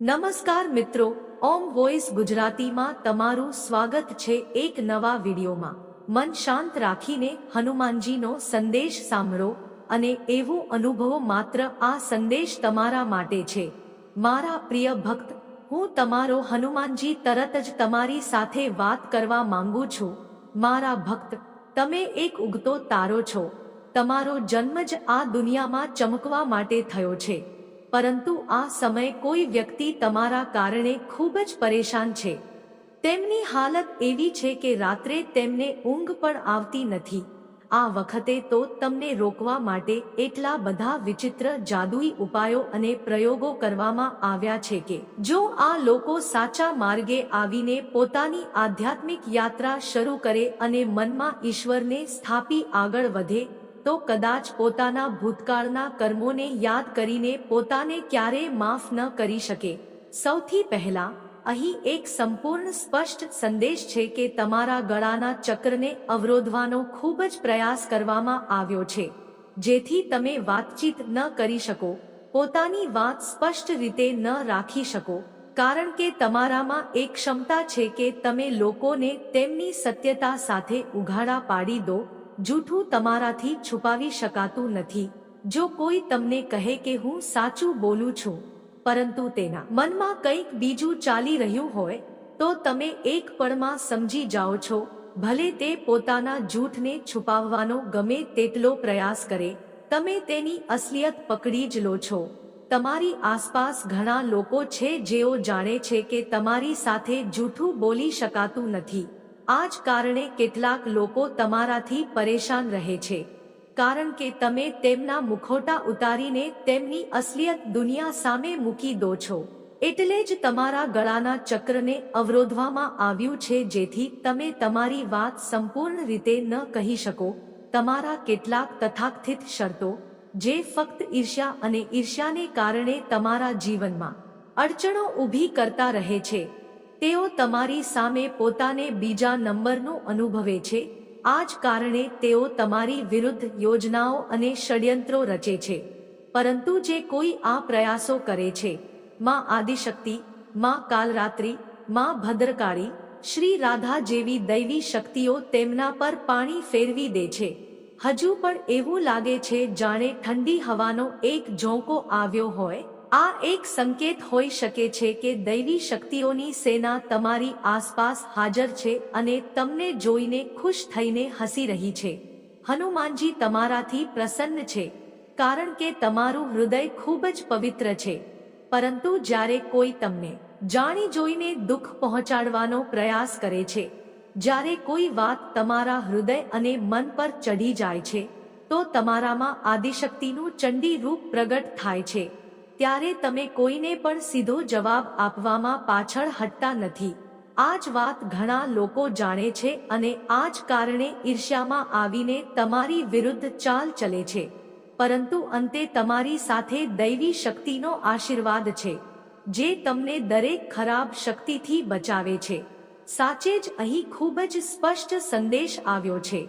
નમસ્કાર મિત્રો, ઓમ વોઇસ ગુજરાતીમાં તમારું સ્વાગત છે એક નવા વિડીયોમાં. મન શાંત રાખીને હનુમાનજીનો સંદેશ સાંભળો અને એવું અનુભવો માત્ર આ સંદેશ તમારા માટે છે. મારા પ્રિય ભક્ત, હું તમારો હનુમાનજી તરત જ તમારી સાથે વાત કરવા માંગુ છું. મારા ભક્ત, તમે એક ઉગતો તારો છો. તમારો જન્મ જ આ દુનિયામાં ચમકવા માટે થયો છે. પરંતુ આ સમય કોઈ વ્યક્તિ તમારા કારણે ખૂબ જ પરેશાન છે. તેમની હાલત એવી છે કે રાત્રે તેમને ઊંઘ પણ આવતી નથી. આ વખતે તો તમને રોકવા માટે એટલા બધા વિચિત્ર જાદુઈ ઉપાયો અને પ્રયોગો કરવામાં આવ્યા છે કે, જો આ લોકો સાચા માર્ગે આવીને પોતાની આધ્યાત્મિક યાત્રા શરૂ કરે અને મનમાં ઈશ્વરને સ્થાપી આગળ વધે તો કદાચ પોતાના ભૂતકાળના કર્મોને યાદ કરીને પોતાને ક્યારેય માફ ન કરી શકે. સૌથી પહેલા, અહીં એક સંપૂર્ણ સ્પષ્ટ સંદેશ છે કે તમારા ગળાના ચક્રને અવરોધવાનો ખૂબ જ પ્રયાસ કરવામાં આવ્યો છે. જેથી તમે વાતચીત ન કરી શકો, પોતાની વાત સ્પષ્ટ રીતે ન રાખી શકો, કારણ કે તમારામાં એક ક્ષમતા છે કે તમે લોકોને તેમની સત્યતા સાથે ઉઘાડા પાડી દો જૂઠું તમારાથી છુપાવી શકાતું નથી. જો કોઈ તમને કહે કે હું સાચું બોલું છું, પરંતુ તેના મનમાં કંઈક બીજું ચાલી રહ્યું હોય, તો તમે એક પળમાં સમજી જાઓ છો, ભલે તે પોતાના જૂઠને છુપાવવાનો ગમે તેટલો પ્રયાસ કરે, તમે તેની અસલિયત પકડી જ લો છો. તમારી આસપાસ ઘણા લોકો છે જેઓ જાણે છે કે તમારી સાથે જૂઠું બોલી શકાતું નથી. આ જ કારણે કેટલાક લોકો તમારાથી પરેશાન રહે છે. કારણ કે તમે તેમના મુખોટા ઉતારીને તેમની અસલિયત દુનિયા સામે મૂકી દો છો. એટલે જ તમારા ગળાના ચક્રને અવરોધવામાં આવ્યું છે જેથી તમે તમારી વાત સંપૂર્ણ રીતે ન કહી શકો. તમારા કેટલાક તથાકથિત શરતો, જે ફક્ત ઈર્ષ્યા અને ઈર્ષ્યાને કારણે તમારા જીવનમાં અડચણો ઊભી કરતા રહે છે. તેઓ તમારી સામે પોતાને બીજા નંબરનું અનુભવે છે. આ જ કારણે તેઓ તમારી વિરુદ્ધ યોજનાઓ અને ષડયંત્રો રચે છે. પરંતુ જે કોઈ આ પ્રયાસો કરે છે. માં આદિશક્તિ, માં કાલરાત્રિ, માં ભદ્રકાળી, શ્રી રાધા જેવી દૈવી શક્તિઓ તેમના પર પાણી ફેરવી દે છે. હજુ પણ એવું લાગે છે, જાણે ઠંડી હવાનો એક ઝોંકો આવ્યો હોય. આ એક સંકેત હોઈ શકે છે કે દૈવી શક્તિઓની સેના તમારી આસપાસ હાજર છે અને તમને જોઈને ખુશ થઈને હસી રહી છે. હનુમાનજી તમારાથી પ્રસન્ન છે, કારણ કે તમારું હૃદય ખૂબ જ પવિત્ર છે. પરંતુ જ્યારે કોઈ તમને જાણી જોઈને દુઃખ પહોંચાડવાનો પ્રયાસ કરે છે, જ્યારે કોઈ વાત તમારા હૃદય અને મન પર ચઢી જાય છે, તો તમારામાં આદિશક્તિનું ચંડી રૂપ પ્રગટ થાય છે. ત્યારે તમે કોઈને પણ સીધો જવાબ આપવામાં પાછળ હટતા નથી. આ જ વાત ઘણા લોકો જાણે છે અને આ જ કારણે ઈર્ષ્યામાં આવીને તમારી વિરુદ્ધ ચાલ ચલે છે. પરંતુ અંતે તમારી સાથે દૈવી શક્તિનો આશીર્વાદ છે, જે તમને દરેક ખરાબ શક્તિથી બચાવે છે. સાચે જ અહીં ખૂબ જ સ્પષ્ટ સંદેશ આવ્યો છે.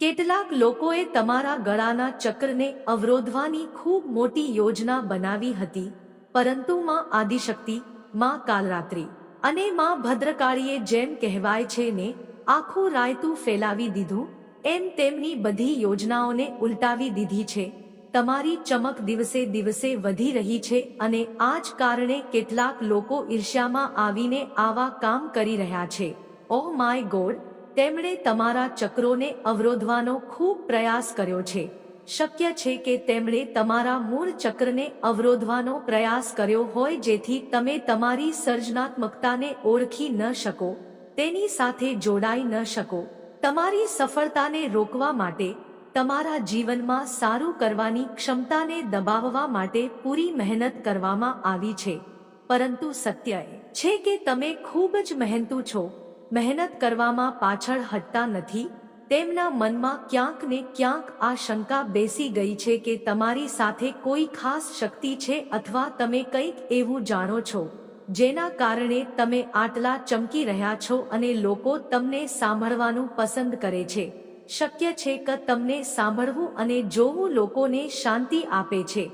કેટલાક લોકોએ તમારા ગળાના ચક્રને અવરોધવાની ખૂબ મોટી યોજના બનાવી હતી, પરંતુ માં આદિશક્તિ, માં કાલરાત્રિ અને માં ભદ્રકાળીએ જેમ કહેવાય છે ને, આખું રાયતું ફેલાવી દીધું, એમ તેમની બધી યોજનાઓને ઉલટાવી દીધી છે. તમારી ચમક દિવસે દિવસે વધી રહી છે અને આ જ કારણે કેટલાક લોકો ઈર્ષ્યામાં આવીને આવા કામ કરી રહ્યા છે. ઓહ માય ગોડ તેમણે તમારા ચક્રોને અવરોધવાનો ખૂબ પ્રયાસ કર્યો છે. શક્ય છે કે તેમણે તમારા મૂળ ચક્રને અવરોધવાનો પ્રયાસ કર્યો હોય જેથી તમે તમારી સર્જનાત્મકતાને ઓળખી ન શકો, તેની સાથે જોડાઈ ન શકો. તમારી સફળતાને રોકવા માટે, તમારા જીવનમાં સારું કરવાની ક્ષમતાને દબાવવા માટે પૂરી મહેનત કરવામાં આવી છે. પરંતુ સત્ય એ છે કે તમે ખૂબ જ મહેનતુ છો. મહેનત કરવામાં પાછળ હટતા નથી, તેમના મનમાં ક્યાંક ને ક્યાંક આ શંકા બેસી ગઈ છે કે તમારી સાથે કોઈ ખાસ શક્તિ છે અથવા તમે કંઈક એવું જાણો છો, જેના કારણે તમે આટલા ચમકી રહ્યા છો અને લોકો તમને સાંભળવાનું પસંદ કરે છે. શક્ય છે કે તમને સાંભળવું અને જોવું લોકોને શાંતિ આપે છે.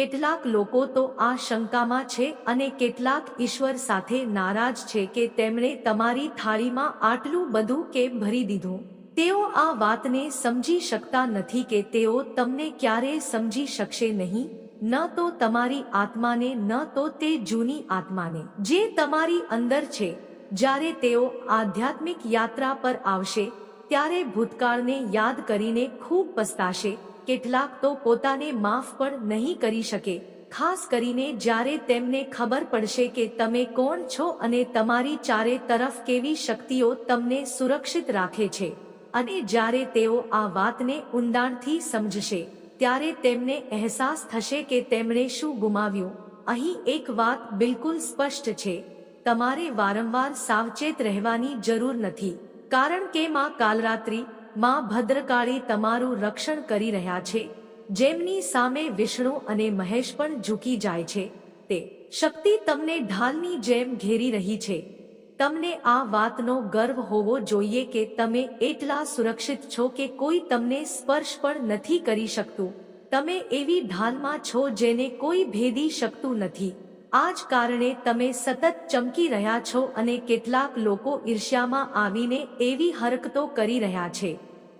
કેટલાક લોકો તો આ શંકામાં છે અને કેટલાક ઈશ્વર સાથે નારાજ છે કે તેમણે તમારી થાળીમાં આટલું બધું કેમ ભરી દીધું? તેઓ આ વાતને સમજી શકતા નથી કે તેઓ તમને ક્યારેય સમજી શકશે નહીં. ન તો તમારી આત્માને, ન તો તે જૂની આત્માને. જે તમારી અંદર છે, જ્યારે તેઓ આધ્યાત્મિક યાત્રા પર આવશે, ત્યારે ભૂતકાળને યાદ કરીને ખૂબ પસ્તાશે. કેટલાક તો પોતાને માફ પણ નહીં કરી શકે. ખાસ કરીને જ્યારે તેમને ખબર પડશે કે તમે કોણ છો અને તમારી ચારે તરફ કેવી શક્તિઓ તમને સુરક્ષિત રાખે છે. અને જ્યારે તેઓ આ વાતને ઊંડાણથી સમજશે, ત્યારે તેમને અહેસાસ થશે કે તેમણે શું ગુમાવ્યું. અહીં એક વાત બિલકુલ સ્પષ્ટ છે. તમારે વારંવાર સાવચેત રહેવાની જરૂર નથી. કારણ કે માં કાલરાત્રિ માં ભદ્રકાળી તમારું રક્ષણ કરી રહ્યા છે. જેમની સામે વિષ્ણુ અને મહેશ પણ ઝૂકી જાય છે. તે શક્તિ તમને ઢાલની જેમ ઘેરી રહી છે. તમને આ વાતનો ગર્વ હોવો જોઈએ કે તમે એટલા સુરક્ષિત છો કે કોઈ તમને સ્પર્શ પણ નથી કરી શકતું. તમે એવી ઢાલમાં છો જેને કોઈ ભેદી શકતું નથી. આ જ કારણે તમે સતત ચમકી રહ્યા છો અને કેટલાક લોકો ઈર્ષ્યામાં આવીને એવી હરકતો કરી રહ્યા છે,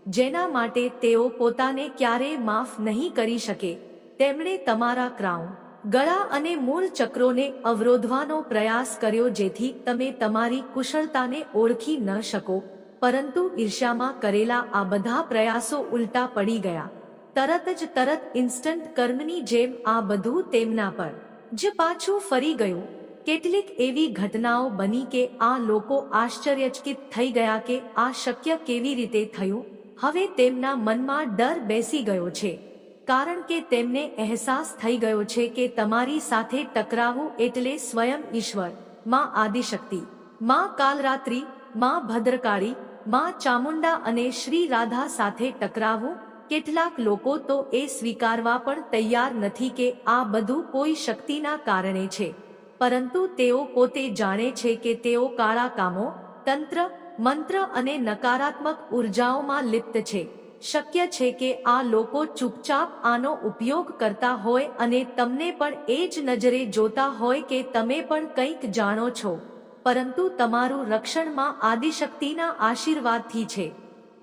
જેના માટે તેઓ પોતાને ક્યારેય માફ નહીં કરી શકે. તેમણે તમારા ક્રાઉન, ગળા અને મૂળ ચક્રોને અવરોધવાનો પ્રયાસ કર્યો જેથી તમે તમારી કુશળતાને ઓળખી ન શકો, પરંતુ ઈર્ષ્યામાં કરેલા આ બધા પ્રયાસો ઉલટા પડી ગયા. તરત જ તરત ઇન્સ્ટન્ટ કર્મની જેમ આ બધું તેમના પર જ પાછું ફરી ગયું. કેટલીક એવી ઘટનાઓ બની કે આ લોકો આશ્ચર્યચકિત થઈ ગયા કે આ શક્ય કેવી રીતે થયું. હવે તેમના મનમાં ડર બેસી ગયો છે. કારણ કે તેમને અહેસાસ થઈ ગયો છે કે તમારી સાથે ટકરાવું એટલે સ્વયં ઈશ્વર, માં આદિશક્તિ, માં કાલરાત્રિ, માં ભદ્રકાળી, માં ચામુંડા અને શ્રી રાધા સાથે ટકરાવું કેટલાક લોકો તો એ સ્વીકારવા પણ તૈયાર નથી કે આ બધું કોઈ શક્તિના કારણે છે. પરંતુ તેઓ પોતે જાણે છે કે તેઓ કાળા કામો, તંત્ર, મંત્ર અને નકારાત્મક ઉર્જાઓમાં લિપ્ત છે. શક્ય છે કે આ લોકો ચૂપચાપ આનો ઉપયોગ કરતા હોય અને તમને પણ એ જ નજરે જોતા હોય કે તમે પણ કંઈક જાણો છો. પરંતુ તમારું રક્ષણમાં આદિશક્તિના આશીર્વાદથી છે.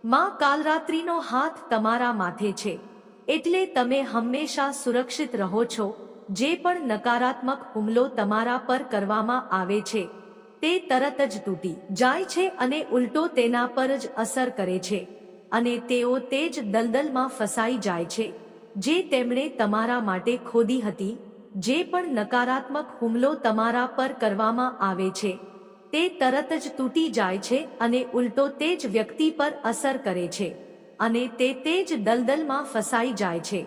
માં કાલરાત્રિનો હાથ તમારા માથે છે. એટલે તમે હંમેશા સુરક્ષિત રહો છો, જે પણ નકારાત્મક હુમલો તમારા પર કરવામાં આવે છે. તે તરત જ તૂટી જાય છે અને ઉલટો તેના પર જ અસર કરે છે. અને તેઓ તે જ દલદલમાં ફસાઈ જાય છે, જે તેમણે તમારા માટે ખોદી હતી, જે પણ નકારાત્મક હુમલો તમારા પર કરવામાં આવે છે. તે તરત જ તૂટી જાય છે અને ઉલટો તે જ વ્યક્તિ પર અસર કરે છે. અને તે તે જ દલદલમાં ફસાઈ જાય છે.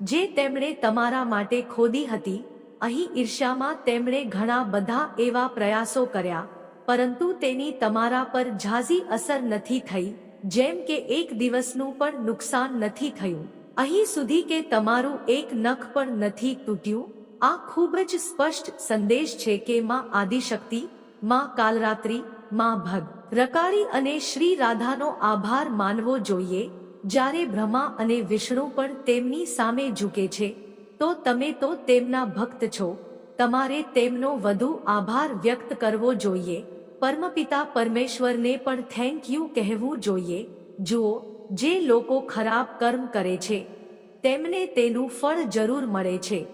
જે તેમણે તમારા માટે ખોદી હતી, અહીં ઈર્ષ્યામાં તેમણે ઘણા બધા એવા પ્રયાસો કર્યા, પરંતુ તેની તમારા પર ઝાઝી અસર નથી થઈ, જેમ કે એક દિવસનું પણ નુકસાન નથી થયું. અહીં સુધી કે તમારું એક નખ પણ નથી તૂટ્યું, આ ખૂબ જ સ્પષ્ટ સંદેશ છે કે માં આદિશક્તિ માં કાલરાત્રિ, માં ભગ. રકાળી અને શ્રી રાધાનો આભાર માનવો જોઈએ. જ્યારે બ્રહ્મા અને વિષ્ણુ પણ તેમની સામે ઝૂકે છે, તો તમે તો તેમના ભક્ત છો. તમારે તેમનો વધુ આભાર વ્યક્ત કરવો જોઈએ. પરમપિતા પરમેશ્વરને પણ થેન્ક યુ કહેવું જોઈએ. જુઓ, જે લોકો ખરાબ કર્મ કરે છે, તેમને તેનું ફળ જરૂર મળે છે.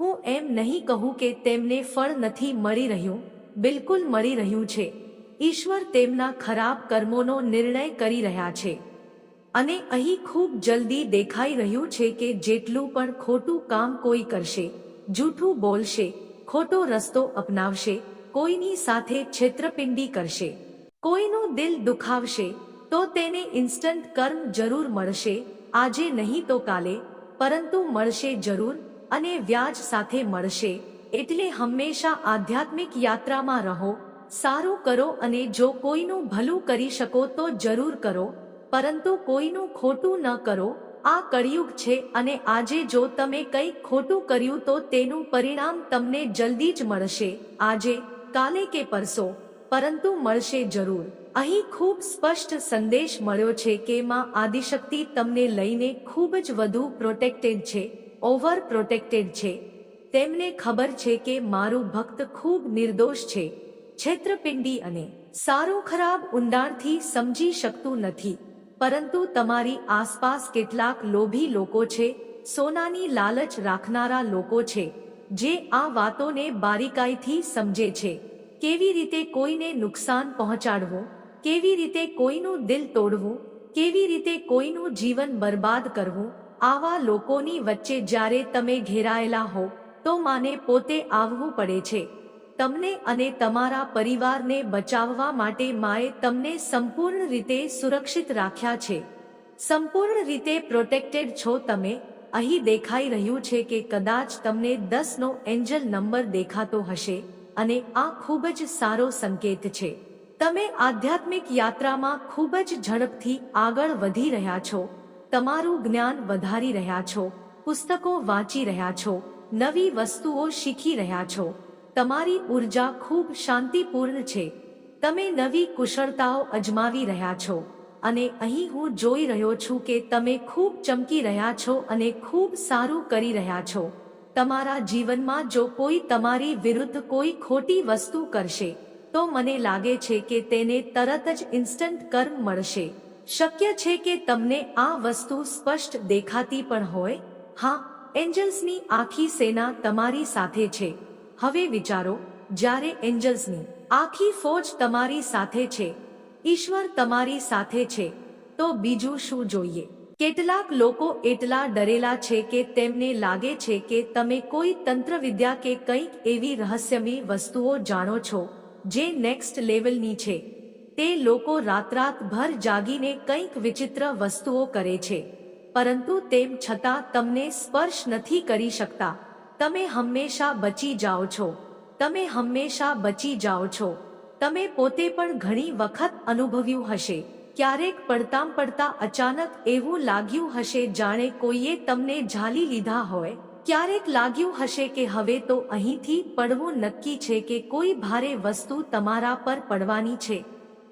હું એમ નહીં કહું કે તેમને ફળ નથી મળી રહ્યું બિલકુલ મળી રહ્યું છે. ઈશ્વર તેમના ખરાબ કર્મોનો નિર્ણય કરી રહ્યા છે. અને અહીં ખૂબ જલ્દી દેખાઈ રહ્યું છે કે જેટલું પણ ખોટું કામ કોઈ કરશે, જૂઠું બોલશે, ખોટો રસ્તો અપનાવશે, કોઈની સાથે છેતરપિંડી કરશે, કોઈનું દિલ દુખાવશે, તો તેને ઇન્સ્ટન્ટ કર્મ જરૂર મળશે, આજે નહીં તો કાલે, પરંતુ મળશે જરૂર, અને વ્યાજ સાથે મળશે. એટલે હંમેશા આધ્યાત્મિક યાત્રામાં રહો, સારું કરો અને જો કોઈનું ભલું કરી શકો તો જરૂર કરો, પરંતુ કોઈનું ખોટું ન કરો, આ કળિયુગ છે અને આજે જો તમે કંઈક ખોટું કર્યું તો તેનું પરિણામ તમને જલ્દી જ મળશે, આજે, કાલે કે પરસો, પરંતુ મળશે જરૂર. અહીં ખૂબ સ્પષ્ટ સંદેશ મળ્યો છે કે માં આદિશક્તિ તમને લઈને ખૂબ જ વધુ પ્રોટેક્ટેડ છે ઓવર પ્રોટેક્ટેડ છે. તેમને ખબર છે કે મારું ભક્ત ખૂબ નિર્દોષ છે. છેત્રપિંડી અને સારું ખરાબ ઊંડાણથી સમજી શકતું નથી. પરંતુ તમારી આસપાસ કેટલાક લોભી લોકો છે, સોનાની લાલચ રાખનારા લોકો છે, જે આ વાતોને બારીકાઈથી સમજે છે. કેવી રીતે કોઈને નુકસાન પહોંચાડવું, કેવી રીતે કોઈનું દિલ તોડવું, કેવી રીતે કોઈનું જીવન બરબાદ કરવું, આવા લોકોની વચ્ચે જ્યારે તમે ઘેરાયેલા હો તો માને પોતે આવવું પડે છે. તમને અને તમારા પરિવારને બચાવવા માટે માએ તમને સંપૂર્ણ રીતે સુરક્ષિત રાખ્યા છે. સંપૂર્ણ રીતે પ્રોટેક્ટેડ છો તમે. અહીં દેખાઈ રહ્યું છે કે કદાચ તમને દસનો એન્જલ નંબર દેખાતો હશે અને આ ખૂબ જ સારો સંકેત છે. તમે આધ્યાત્મિક યાત્રામાં ખૂબ જ ઝડપથી આગળ વધી રહ્યા છો. તમારું જ્ઞાન વધારી રહ્યા છો. પુસ્તકો વાંચી રહ્યા છો. નવી વસ્તુઓ શીખી રહ્યા છો. તમારી ઊર્જા ખૂબ શાંતિપૂર્ણ છે. તમે નવી કુશળતાઓ અજમાવી રહ્યા છો. અને અહીં હું જોઈ રહ્યો છું કે તમે ખૂબ ચમકી રહ્યા છો અને ખૂબ સારું કરી રહ્યા છો. તમારા જીવનમાં જો કોઈ તમારી વિરુદ્ધ કોઈ ખોટી વસ્તુ કરશે, તો મને લાગે છે કે તેને તરત જ ઇન્સ્ટન્ટ કર્મ મળશે. શક્ય છે કે તમને આ વસ્તુ સ્પષ્ટ દેખાતી પણ હોય? હા એન્જલ્સની આખી સેના તમારી સાથે છે. હવે વિચારો, જ્યારે એન્જલ્સની આખી ફોજ તમારી સાથે છે, ઈશ્વર તમારી સાથે છે, તો બીજું શું જોઈએ? કેટલાક લોકો એટલા ડરેલા છે કે તેમને લાગે છે કે તમે કોઈ તંત્રવિદ્યા કે કંઈક એવી રહસ્યમય વસ્તુઓ જાણો છો, જે નેક્સ્ટ લેવલની છે. તે લોકો રાતરાત ભર જાગીને કંઈક વિચિત્ર વસ્તુઓ કરે છે. પરંતુ તેમ છતાં તમને સ્પર્શ નથી કરી શકતા. તમે હંમેશા બચી જાઓ છો. તમે હંમેશા બચી જાઓ છો. તમે પોતે પણ ઘણી વખત અનુભવ્યું હશે. ક્યારેક પડતામ પડતા અચાનક એવું લાગ્યું હશે જાણે કોઈએ તમને ઝાલી લીધા હોય. ક્યારેક લાગ્યું હશે કે હવે તો અહીંથી પડવું નક્કી છે કે કોઈ ભારે વસ્તુ તમારા પર પડવાની છે.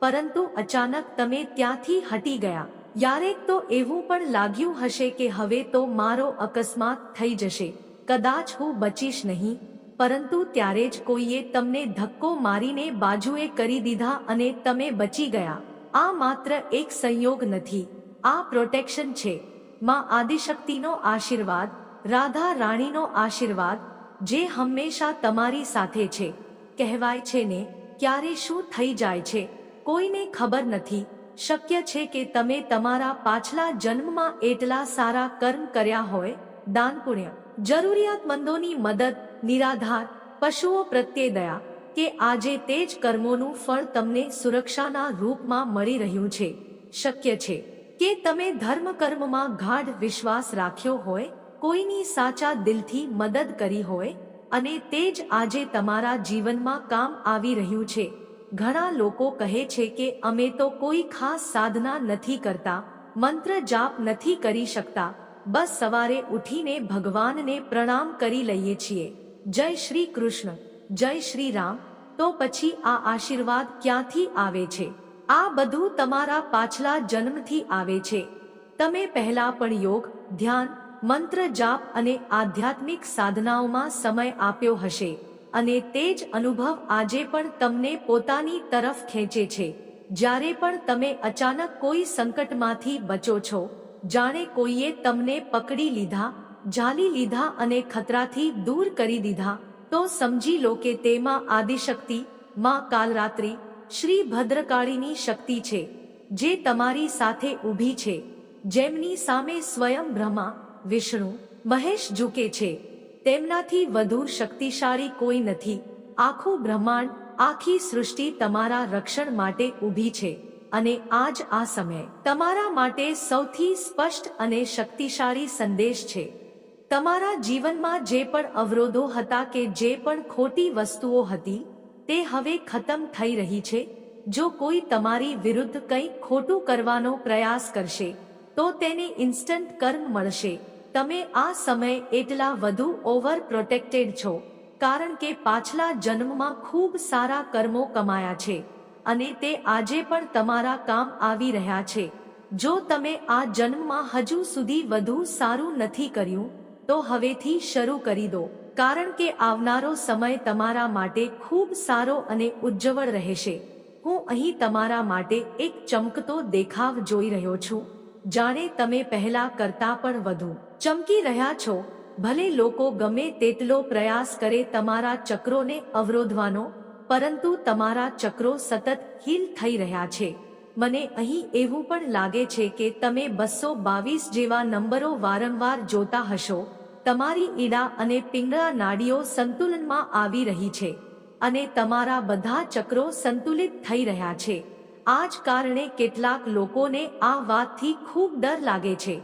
પરંતુ અચાનક તમે ત્યાંથી હટી ગયા. ક્યારેક તો એવું પણ લાગ્યું હશે કે હવે તો મારો અકસ્માત થઈ જશે. કદાચ હું બચીશ નહીં. પરંતુ ત્યારે જ કોઈએ તમને ધક્કો મારીને બાજુએ કરી દીધા અને તમે બચી ગયા. આ માત્ર એક સંયોગ નથી. આ પ્રોટેક્શન છે. માં આદિશક્તિનો આશીર્વાદ, રાધા રાણીનો આશીર્વાદ, જે હંમેશા તમારી સાથે છે. કહેવાય છે ને, ક્યારે શું થઈ જાય છે, કોઈને ખબર નથી. શક્ય છે કે તમે તમારા પાછલા જન્મમાં એટલા સારા કર્મ કર્યા હોય. દાન પુણ્ય. જરૂરિયાતમંદોની મદદ, નિરાધાર, પશુઓ પ્રત્યે દયા, કે આજે તે જ કર્મોનું ફળ તમને સુરક્ષાના રૂપમાં મળી રહ્યું છે. શક્ય છે કે તમે ધર્મ કર્મમાં ગાઢ વિશ્વાસ રાખ્યો હોય, કોઈની સાચા દિલથી મદદ કરી હોય, અને તે જ આજે તમારા જીવનમાં કામ આવી રહ્યું છે. ઘણા લોકો કહે છે કે અમે તો કોઈ ખાસ સાધના નથી કરતા, મંત્ર જાપ નથી કરી શકતા, બસ સવારે ઉઠીને ભગવાનને પ્રણામ કરી લઈએ છીએ. જય શ્રી કૃષ્ણ, જય શ્રી રામ. તો પછી આ આશીર્વાદ ક્યાંથી આવે છે? આ બધું તમારા પાછલા જન્મથી આવે છે. તમે પહેલા પણ યોગ, ધ્યાન, મંત્ર જાપ અને આધ્યાત્મિક સાધનાઓમાં સમય આપ્યો હશે. અને તે જ અનુભવ આજે પણ તમને પોતાની તરફ ખેંચે છે. જ્યારે પણ તમે અચાનક કોઈ સંકટમાંથી બચો છો, જાણે કોઈએ તમને પકડી લીધા ઝાલી લીધા અને ખતરાથી દૂર કરી દીધા, તો સમજી લો કે તેમાં આદિશક્તિ, માં કાલરાત્રિ, શ્રી ભદ્રકાળીની શક્તિ છે, જે તમારી સાથે ઊભી છે, જેમની સામે સ્વયં બ્રહ્મા, વિષ્ણુ, મહેશ ઝૂકે છે. તેમનાથી વધુ શક્તિશાળી કોઈ નથી. આખું બ્રહ્માંડ, આખી સૃષ્ટિ તમારા રક્ષણ માટે ઊભી છે અને આજ આ સમય તમારા માટે સૌથી સ્પષ્ટ અને શક્તિશાળી સંદેશ છે. તમારા જીવનમાં જે પણ અવરોધો હતા કે જે પણ ખોટી વસ્તુઓ હતી, તે હવે ખતમ થઈ રહી છે. જો કોઈ તમારી વિરુદ્ધ કંઈ ખોટું કરવાનો પ્રયાસ કરશે, તો તેને ઇન્સ્ટન્ટ કર્મ મળશે. તમે આ સમય એટલા વધુ ઓવર પ્રોટેક્ટેડ છો, કારણ કે પાછલા જન્મમાં ખૂબ સારા કર્મો કમાયા છે, અને તે આજે પણ તમારા કામ આવી રહ્યા છે. જો તમે આ જન્મમાં હજુ સુધી વધુ સારું નથી કર્યું, તો હવેથી શરૂ કરી દો, કારણ કે આવનારો સમય તમારા માટે ખૂબ સારો અને ઉજ્જવળ રહેશે. હું અહીં તમારા માટે એક ચમકતો દેખાવ જોઈ રહ્યો છું. જાણે તમે પહેલા કરતા પણ વધુ. ચમકી રહ્યા છો. ભલે લોકો ગમે તેટલો પ્રયાસ કરે તમારા ચક્રોને અવરોધવાનો, પરંતુ તમારા ચક્રો સતત હીલ થઈ રહ્યા છે. મને અહીં એવું પણ લાગે છે કે તમે બસો બાવીસ જેવા નંબરો વારંવાર જોતા હશો. તમારી ઈડા અને પિંગળા નાડીઓ સંતુલનમાં આવી રહી છે. અને તમારા બધા ચક્રો સંતુલિત થઈ રહ્યા છે. આ જ કારણે કેટલાક લોકોને આ વાતથી ખૂબ ડર લાગે છે,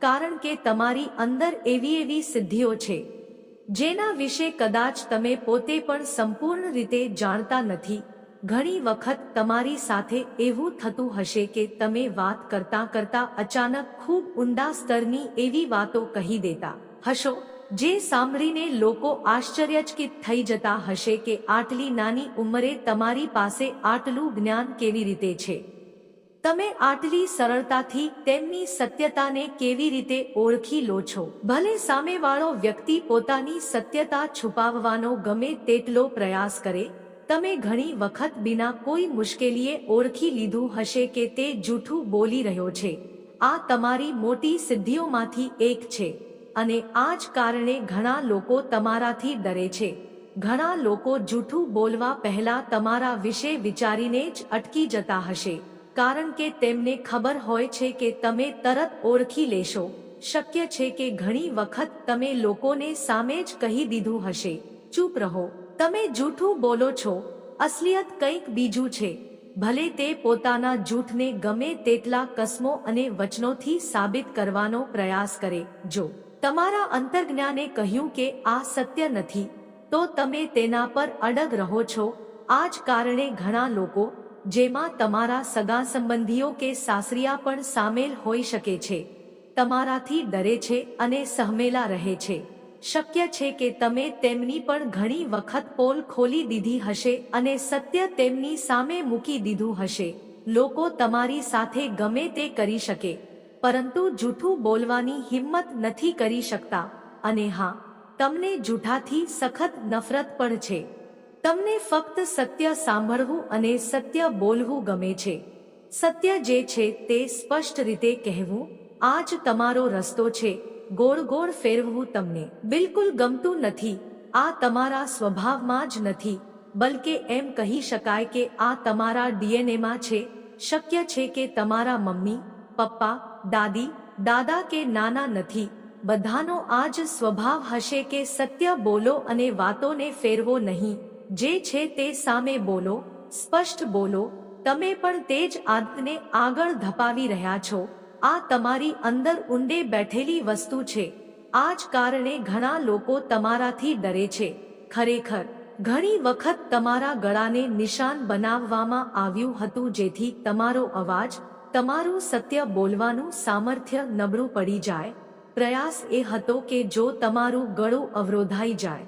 કારણ કે તમારી અંદર એવી એવી સિદ્ધિઓ છે, જેના વિશે કદાચ તમે પોતે પણ સંપૂર્ણ રીતે જાણતા નથી. ઘણી વખત તમારી સાથે એવું થતું હશે કે તમે વાત કરતા કરતા અચાનક ખૂબ ઊંડા સ્તરની એવી વાતો કહી દેતા હશો. જે સાંભળીને લોકો આશ્ચર્યચકિત થઈ જતા હશે કે આટલી નાની ઉંમરે તમારી પાસે આટલું જ્ઞાન કેવી રીતે છે? તમે આટલી સરળતાથી તેમની સત્યતાને કેવી રીતે ઓળખી લો છો? ભલે સામેવાળો વ્યક્તિ પોતાની સત્યતા છુપાવવાનો ગમે તેટલો પ્રયાસ કરે, તમે ઘણી વખત વિના કોઈ મુશ્કેલીએ ઓળખી લીધું હશે કે તે જૂઠું બોલી રહ્યો છે. આ તમારી મોટી સિદ્ધિઓમાંથી એક છે. અને આ જ કારણે ઘણા લોકો તમારાથી ડરે છે. ઘણા લોકો જૂઠું બોલવા પહેલા તમારા વિશે વિચારીને જ અટકી જતા હશે. કારણ કે તેમને ખબર હોય છે કે તમે તરત ઓળખી લેશો. શક્ય છે કે ઘણી વખત તમે લોકોને સામે જ કહી દીધું હશે. ચૂપ રહો. તમે જૂઠું બોલો છો. અસલિયત કંઈક બીજું છે. ભલે તે પોતાના જૂઠને ગમે તેટલા કસમો અને વચનોથી સાબિત કરવાનો પ્રયાસ કરે. જો તમારા અંતર્જ્ઞાને કહ્યું કે આ સત્ય નથી, તો તમે તેના પર અડગ રહો છો. આ જ કારણે ઘણા લોકો, જેમાં તમારા સગા સંબંધીઓ કે સાસરિયા પણ સામેલ હોઈ શકે છે, તમારાથી ડરે છે અને સહમેલા રહે છે. શક્ય છે કે તમે તેમની પણ ઘણી વખત પોલ ખોલી દીધી હશે અને સત્ય તેમની સામે મૂકી દીધું હશે. લોકો તમારી સાથે ગમે તે કરી શકે. પરંતુ જૂઠું બોલવાની હિંમત નથી કરી શકતા. અને હા, તમને જૂઠાથી સખત નફરત પણ છે. તમને ફક્ત સત્ય સાંભળવું અને સત્ય બોલવું ગમે છે. સત્ય જે છે તે સ્પષ્ટ રીતે કહેવું આ જ તમારો રસ્તો છે. ગોળ ગોળ ફેરવવું તમને. બિલકુલ ગમતું નથી. આ તમારા સ્વભાવમાં જ નથી. બલકે એમ કહી શકાય કે આ તમારા ડીએનએમાં છે. શક્ય છે કે તમારા મમ્મી, પપ્પા દાદી, દાદા કે નાના નથી, બધાનો આ જ સ્વભાવ હશે કે સત્ય બોલો અને વાતોને ફેરવો નહીં, જે છે તે સામે બોલો, સ્પષ્ટ બોલો, તમે પણ તે જ આદતને આગળ ધપાવી રહ્યા છો, આ તમારી અંદર ઊંડે બેઠેલી વસ્તુ છે આ જ કારણે ઘણા લોકો તમારાથી ડરે છે, ખરેખર, ઘણી વખત તમારા ગળાને નિશાન બનાવવામાં આવ્યું હતું જેથી તમારો અવાજ તમારું સત્ય બોલવાનું સામર્થ્ય નબળું પડી જાય. પ્રયાસ એ હતો કે જો તમારું ગળું અવરોધાઈ જાય.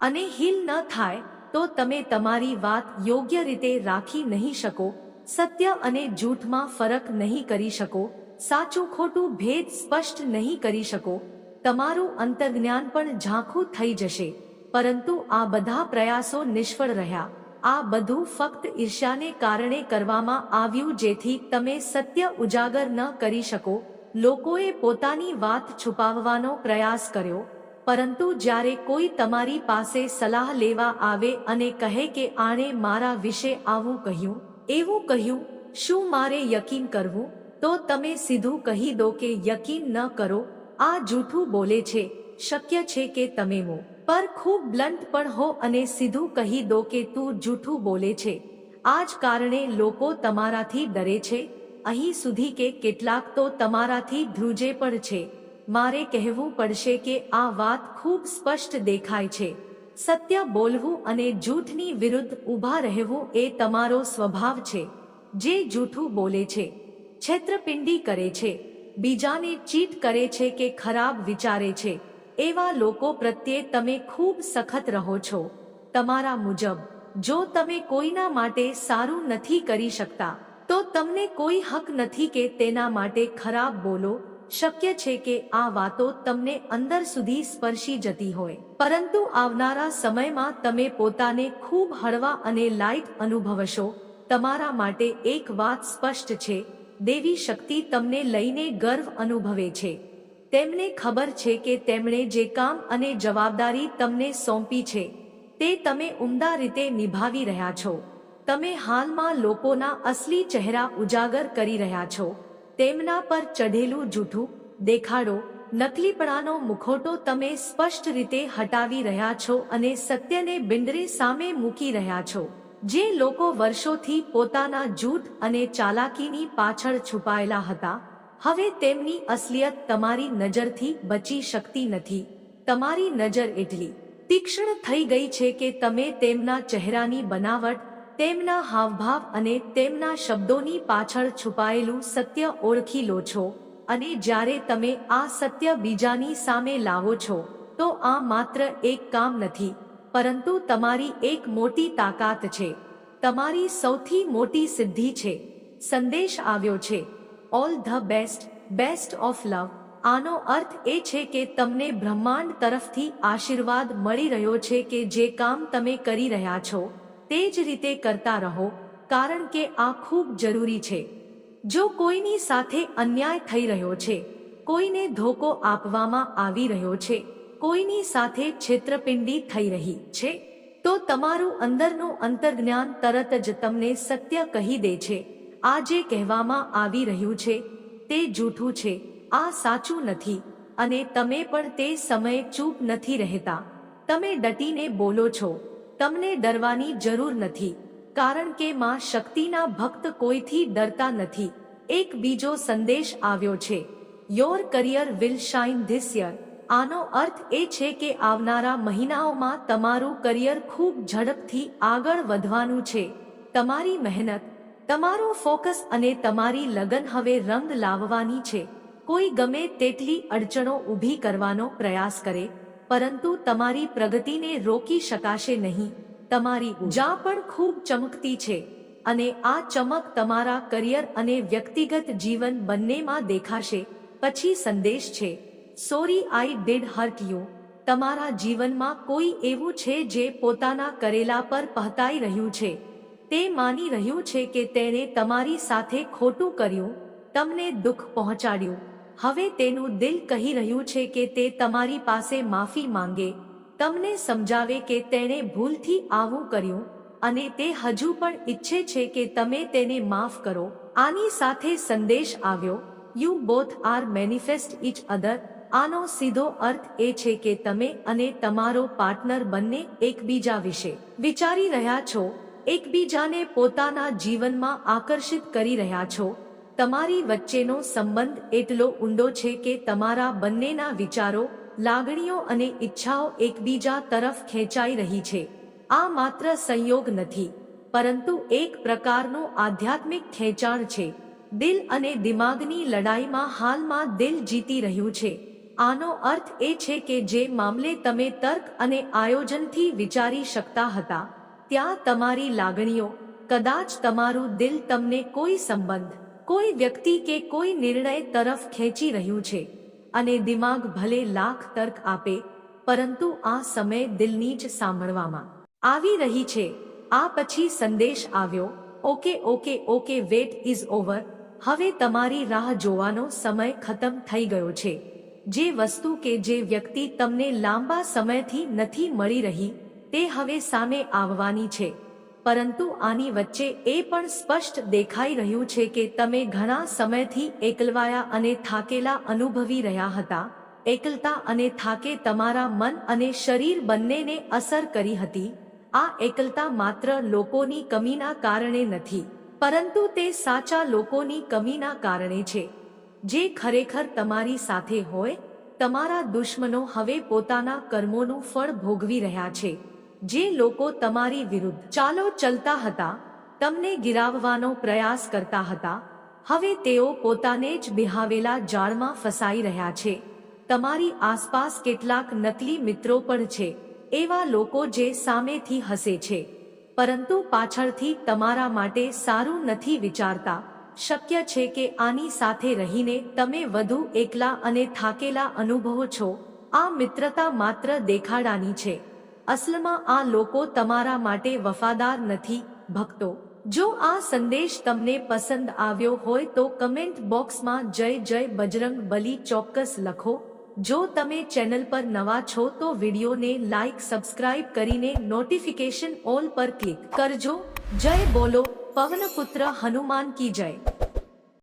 અને હિલ ન થાય, તો તમે તમારી વાત યોગ્ય રીતે રાખી નહીં શકો, સત્ય અને જૂઠમાં ફરક નહીં કરી શકો, સાચું ખોટું ભેદ સ્પષ્ટ નહીં કરી શકો, તમારું અંતર્જ્ઞાન પણ ઝાંખું થઈ જશે. પરંતુ આ બધા પ્રયાસો નિષ્ફળ રહ્યા. આ બધું ફક્ત ઈર્ષ્યાને કારણે કરવામાં આવ્યું જેથી તમે સત્ય ઉજાગર ન કરી શકો. લોકોએ પોતાની વાત છુપાવવાનો પ્રયાસ કર્યો, પરંતુ જ્યારે કોઈ તમારી પાસે સલાહ લેવા આવે અને કહે કે આણે મારા વિશે આવું કહ્યું, એવું કહ્યું, શું મારે યકીન કરવું? તો તમે સીધું કહી દો કે યકીન ન કરો. આ જૂઠું બોલે છે, શક્ય છે કે તમે મો. પર ખૂબ બ્લન્ટ પણ હો અને સીધું કહી દો કે તું જૂઠું બોલે છે. આ જ કારણે લોકો તમારાથી ડરે છે. અહીં સુધી કે કેટલાક તો તમારાથી ધ્રુજે પણ છે. મારે કહેવું પડશે કે આ વાત ખૂબ સ્પષ્ટ દેખાય છે. સત્ય બોલવું અને જૂઠની વિરુદ્ધ ઊભા રહેવું એ તમારો સ્વભાવ છે. જે જૂઠું બોલે છે. છેતરપિંડી કરે છે. બીજાને ચીટ કરે છે કે ખરાબ વિચારે છે. એવા લોકો પ્રત્યે તમે ખૂબ સખત રહો છો. તમારા મુજબ, જો તમે કોઈના માટે સારું નથી કરી શકતા, તો તમને કોઈ હક નથી કે તેના માટે ખરાબ બોલો. શક્ય છે કે આ વાતો તમને અંદર સુધી સ્પર્શી જતી હોય. પરંતુ આવનારા સમયમાં તમે પોતાને ખૂબ હળવા અને લાઇટ અનુભવશો. તમારા માટે એક વાત સ્પષ્ટ છે. દેવી શક્તિ તમને લઈને ગર્વ અનુભવે છે. તેમને ખબર છે કે તેમણે જે કામ અને જવાબદારી તમને સોંપી છે, તે તમે ઉમદા રીતે નિભાવી રહ્યા છો. તમે હાલમાં લોકોના અસલી ચહેરા ઉજાગર કરી રહ્યા છો. તેમના પર ચઢેલું જૂઠું, દેખાડો, નકલીપણાનો મુખોટો તમે સ્પષ્ટ રીતે હટાવી રહ્યા છો અને સત્યને બિંદરે સામે મૂકી રહ્યા છો. જે લોકો વર્ષોથી પોતાના જૂઠ અને ચાલાકીની પાછળ છુપાયેલા હતા હવે તેમની અસલિયત તમારી નજરથી બચી શકતી નથી. તમારી નજર એટલી તીક્ષ્ણ થઈ ગઈ છે કે તમે તેમના ચહેરાની બનાવટ, તેમના હાવભાવ અને તેમના શબ્દોની પાછળ છુપાયેલું સત્ય ઓળખી લો છો. અને જ્યારે તમે આ સત્ય બીજાની સામે લાવો છો, તો આ માત્ર એક કામ નથી, પરંતુ તમારી એક મોટી તાકાત છે. તમારી સૌથી મોટી સિદ્ધિ છે. સંદેશ આવ્યો છે. All the best best of love. આનો અર્થ એ છે કે તમને બ્રહ્માંડ તરફથી આશીર્વાદ મળી રહ્યો છે કે જે કામ તમે કરી રહ્યા છો, તે જ રીતે કરતા રહો, કારણ કે આ ખૂબ જરૂરી છે. જો કોઈની સાથે અન્યાય થઈ રહ્યો છે, કોઈને ધોકો આપવામાં આવી રહ્યો છે, કોઈની સાથે છેતરપિંડી થઈ રહી છે, તો તમારું અંદરનું અંતર્જ્ઞાન તરત જ તમને સત્ય કહી દે છે. આ જે કહેવામાં આવી રહ્યું છે, તે જૂઠું છે. આ સાચું નથી. અને તમે પણ તે સમયે ચૂપ નથી રહેતા. તમે ડટીને બોલો છો. તમને ડરવાની જરૂર નથી. કારણ કે માં શક્તિના ભક્ત કોઈથી ડરતા નથી. એક બીજો સંદેશ આવ્યો છે. Your career will shine this year આનો અર્થ એ છે કે આવનારા મહિનાઓમાં તમારું કરિયર ખૂબ ઝડપથી આગળ વધવાનું છે. તમારી મહેનત તમારું ફોકસ અને તમારી લગન હવે રંગ લાવવાની છે. કોઈ ગમે તેટલી અડચણો ઊભી કરવાનો પ્રયાસ કરે, પરંતુ તમારી પ્રગતિને રોકી શકાશે નહીં. તમારી ઊર્જા પણ ખૂબ ચમકતી છે અને આ ચમક તમારા કરિયર અને વ્યક્તિગત જીવન બંનેમાં દેખાશે. પછી સંદેશ છે, sorry, I did hurt you. તમારા જીવનમાં કોઈ એવું છે જે પોતાના કરેલા પર પહતાઈ રહ્યું છે. તે માની રહ્યું છે કે તેણે તમારી સાથે ખોટું કર્યું, તમને દુઃખ પહોંચાડ્યું. હવે તેનું દિલ કહી રહ્યું છે કે તે તમારી પાસે માફી માંગે. તમને સમજાવે કે તેણે ભૂલથી આવું કર્યું અને તે હજુ પણ ઈચ્છે છે કે તમે તેને માફ કરો. આની સાથે સંદેશ આવ્યો you both are manifest each other આનો સીધો અર્થ એ છે કે તમે અને તમારો પાર્ટનર બંને એકબીજા વિશે વિચારી રહ્યા છો. એકબીજાને પોતાના જીવનમાં આકર્ષિત કરી રહ્યા છો. તમારી વચ્ચેનો સંબંધ એટલો ઊંડો છે કે તમારા બંનેના વિચારો, લાગણીઓ અને ઈચ્છાઓ એકબીજા તરફ ખેંચાઈ રહી છે. આ માત્ર સંયોગ નથી, પરંતુ એક પ્રકારનું આધ્યાત્મિક ખેંચાણ છે. દિલ અને દિમાગની લડાઈમાં હાલમાં દિલ જીતી રહ્યું છે. આનો અર્થ એ છે કે જે મામલે તમે તર્ક અને આયોજનથી વિચારી શકતા હતા ત્યાં તમારી લાગણીઓ, કદાચ તમારું દિલ તમને કોઈ સંબંધ, કોઈ વ્યક્તિ કે કોઈ નિર્ણય તરફ ખેંચી રહ્યું છે અને દિમાગ ભલે લાખ તર્ક આપે, પરંતુ આ સમય દિલની જ સાંભળવામાં આવી રહી છે. આ પછી સંદેશ આવ્યો, okay okay okay, wait is over. હવે તમારી રાહ જોવાનો સમય ખતમ થઈ ગયો છે. જે વસ્તુ કે જે વ્યક્તિ તમને લાંબા સમયથી નથી મળી રહી તે હવે સામે આવવાની છે. પરંતુ આની વચ્ચે એ પણ સ્પષ્ટ દેખાઈ રહ્યું છે કે તમે ઘણા સમયથી એકલવાયા અને થાકેલા અનુભવી રહ્યા હતા. એકલતા અને થાકે તમારા મન અને શરીર બંનેને અસર કરી હતી. આ એકલતા માત્ર લોકોની કમીના કારણે નથી, પરંતુ તે સાચા લોકોની કમીના કારણે છે. જે ખરેખર તમારી સાથે હોય, તમારા દુશ્મનો હવે પોતાના કર્મોનું ફળ ભોગવી રહ્યા છે. જે લોકો તમારી વિરુદ્ધ ચાલો ચલતા હતા, તમને ગિરાવવાનો પ્રયાસ કરતા હતા, હવે તેઓ પોતાને જ બિહાવેલા જાળમાં ફસાઈ રહ્યા છે. તમારી આસપાસ કેટલાક નકલી મિત્રો પણ છે, એવા લોકો જે સામેથી હસે છે. પરંતુ પાછળથી તમારા માટે સારું નથી વિચારતા. શક્ય છે કે આની સાથે રહીને તમે વધુ એકલા અને થાકેલા અનુભવો છો. આ મિત્રતા માત્ર દેખાડાની છે. અસલમાં આ લોકો તમારા માટે વફાદાર નથી, ભક્તો. જો આ સંદેશ તમને પસંદ આવ્યો હોય તો કમેન્ટ બોક્સમાં જય જય બજરંગ બલી ચોક્કસ લખો. જો તમે ચેનલ પર નવા છો તો વિડીયોને લાઈક, સબસ્ક્રાઇબ કરીને નોટિફિકેશન ઓલ પર ક્લિક કરજો. જય બોલો, પવનપુત્ર હનુમાન કી જય.